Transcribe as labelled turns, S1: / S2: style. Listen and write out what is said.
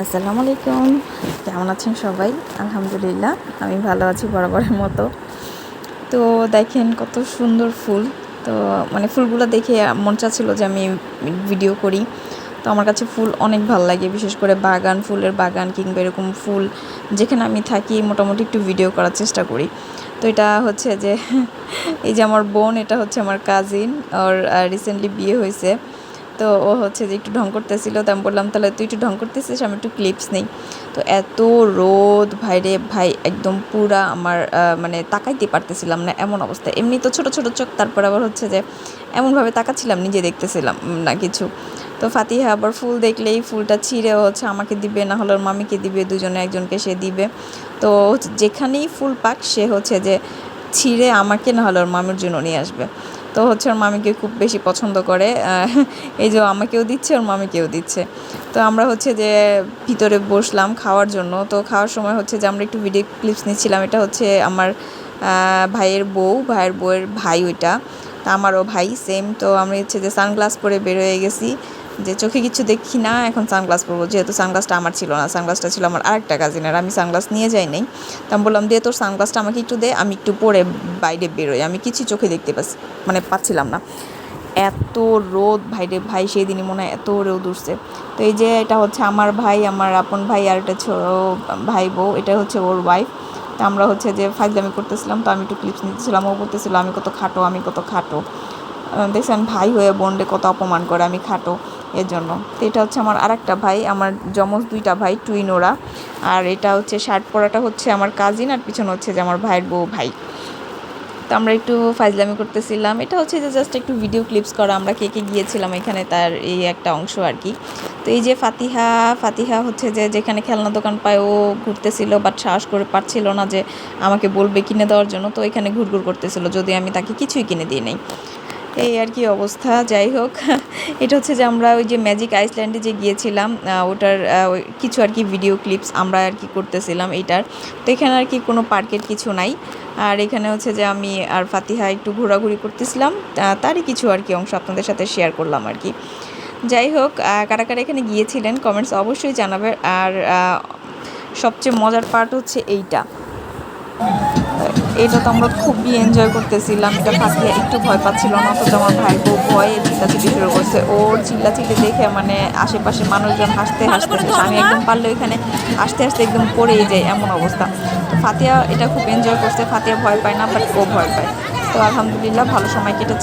S1: আসসালামু আলাইকুম। কেমন আছেন সবাই? আলহামদুলিল্লাহ, আমি ভালো আছি বরাবরের মতো। তো দেখেন কত সুন্দর ফুল। তো মানে ফুলগুলো দেখে মন চাচ্ছিল যে আমি ভিডিও করি। তো আমার কাছে ফুল অনেক ভালো লাগে, বিশেষ করে বাগান, ফুলের বাগান কিংবা এরকম ফুল যেখানে আমি থাকি, মোটামুটি একটু ভিডিও করার চেষ্টা করি। তো এটা হচ্ছে যে, এই যে আমার বোন, এটা হচ্ছে আমার কাজিন ওর রিসেন্টলি বিয়ে হয়েছে। তো ও হচ্ছে যে একটু ঢং করতেছিল, তো আমি বললাম, তাহলে তুই একটু ঢং করতেছিস, আমি একটু ক্লিপস নেই। তো এত রোদ, ভাই রে ভাই, একদম পুরা আমার মানে তাকাইতে পারতেছিলাম না এমন অবস্থা। এমনি তো ছোট ছোট চোখ, তারপর আবার হচ্ছে যে এমনভাবে তাকাচ্ছিলাম, নিজে দেখতেছিলাম না কিছু। তো ফাতিহা আবার ফুল দেখলেই ফুলটা ছিঁড়ে হচ্ছে আমাকে দিবে, না হলে ওর মামিকে দিবে, দুজনে একজনকে সে দিবে। তো যেখানেই ফুল পাক, সে হচ্ছে যে ছিঁড়ে আমাকে না হলে ওর মামির জন্য নিয়ে আসবে। তো হচ্ছে ওর মামিকে খুব বেশি পছন্দ করে। এই যে আমাকেও দিচ্ছে, ওর মামিকেও দিচ্ছে। তো আমরা হচ্ছে যে ভিতরে বসলাম খাওয়ার জন্য। তো খাওয়ার সময় হচ্ছে যে আমরা একটু ভিডিও ক্লিপস নিচ্ছিলাম। এটা হচ্ছে আমার ভাইয়ের বউ, ভাইয়ের বউয়ের ভাই ওইটা। তা আমারও ভাই সেম তো আমি হচ্ছে যে সানগ্লাস পরে বের হয়ে গেছি। যে চোখে কিছু দেখি না, এখন সানগ্লাস পরবো। যেহেতু সানগ্লাসটা আমার ছিল না, সানগ্লাসটা ছিল আমার আরেকটা কাজিনের আমি সানগ্লাস নিয়ে যাই নাই। তো আমি বললাম দিয়ে তোর সানগ্লাসটা আমাকে একটু দে, আমি একটু পরে বাইরে বেরোই। আমি কিছু চোখে দেখতে পাচ্ছি মানে পাচ্ছিলাম না। এত রোদ ভাইরে ভাই সেই দিনই মনে হয় এত রোদ উঠছে। তো এই যে এটা হচ্ছে আমার ভাই, আমার আপন ভাই, আর এটা ভাই বউ এটা হচ্ছে ওর ওয়াইফ তো আমরা হচ্ছে যে ফাইজলামি করতেছিলাম, তো আমি একটু ক্লিপস নিতেছিলাম, ও বলতেছিল, আমি কত খাটো, আমি কত খাটো। দেখছেন, ভাই হয়ে বোনডে কত অপমান করে, আমি খাটো। এর জন্য তো এটা হচ্ছে আমার আরেকটা ভাই, আমার যমজ দুইটা ভাই টুইন ওরা। আর এটা হচ্ছে শার্ট পরাটা হচ্ছে আমার কাজিন আর পিছনে হচ্ছে যে আমার ভাইয়ের বউ ভাই। তো আমরা একটু ফাইজলামি করতেছিলাম। এটা হচ্ছে যে জাস্ট একটু ভিডিও ক্লিপস করা, আমরা কে কে গিয়েছিলাম এখানে তার এই একটা অংশ আর কি। তো এই যে ফাতিহা ফাতিহা হচ্ছে যে যেখানে খেলনা দোকান পায়, ও ঘুরতেছিল বাট সাহস করে পারছিল না যে আমাকে বলবে কিনে দেওয়ার জন্য। তো এখানে ঘুরঘুর করতেছিল, যদি আমি তাকে কিছুই কিনে দিই নাই। এই আর কি অবস্থা, যাই হোক। এটা হচ্ছে যে আমরা ওই যে ম্যাজিক আইসল্যান্ডে যে গিয়েছিলাম ওটার কিছু আর কি ভিডিও ক্লিপস আমরা আর কি করতেছিলাম এইটার। তো এখানে আর কি কোনো পার্কের কিছু নাই। আর এখানে হচ্ছে যে আমি আর ফাতিহা একটু ঘোরাঘুরি করতেছিলাম তারই কিছু আর কি অংশ আপনাদের সাথে শেয়ার করলাম আর কি। যাই হোক কারা কারা এখানে গিয়েছিলেন কমেন্টস অবশ্যই জানাবে। আর সবচেয়ে মজার পার্ট হচ্ছে এইটা। এটা তো আমরা খুবই এনজয় করতেছিলাম। এটা ফাঁকিয়া একটু ভয় পাচ্ছিল না তো আমার ভাই বউ ভয়ে চিল্লাচিল্লি শুরু করছে। ওর চিল্লাচিল্লি দেখে মানে আশেপাশে মানুষজন হাসতে হাসতে আমি একদম পারলে ওইখানে আসতে আসতে একদম পড়েই যায় এমন অবস্থা। তো ফাতিয়া এটা খুব এনজয় করছে ফাতিয়া ভয় পায় না বাট ও ভয় পায়। তো আলহামদুলিল্লাহ ভালো সময় কেটেছে।